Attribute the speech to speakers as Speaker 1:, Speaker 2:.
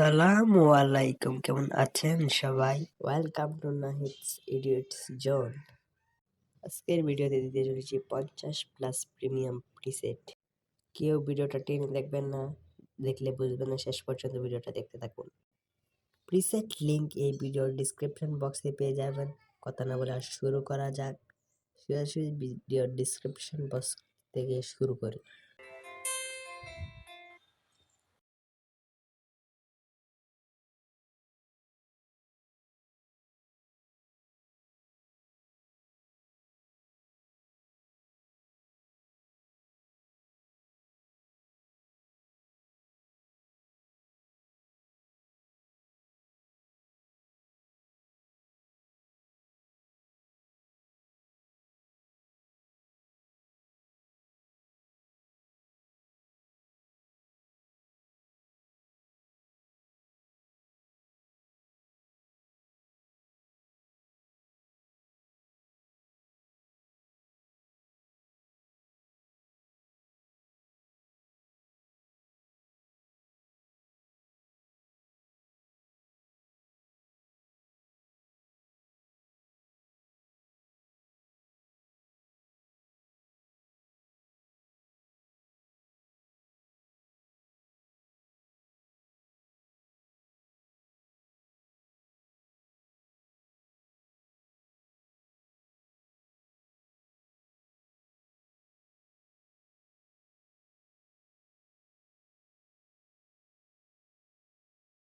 Speaker 1: আসসালামু আলাইকুম, কেমন আছেন সবাই? Welcome to Nahid's idiots zone আজকের ভিডিওতে দিতে চলেছি পঞ্চাশ প্লাস প্রিমিয়াম প্রিসেট কেউ ভিডিওটা টেনে দেখবেন না, দেখলে বুঝবেন না, শেষ পর্যন্ত ভিডিওটা দেখতে থাকুন। প্রিসেট লিঙ্ক এই ভিডিওর ডিসক্রিপশন বক্সে পেয়ে যাবেন। কথা না বলে আর শুরু করা যাক। সরাসরি ভিডিওর ডিসক্রিপশন বক্স থেকে শুরু করি।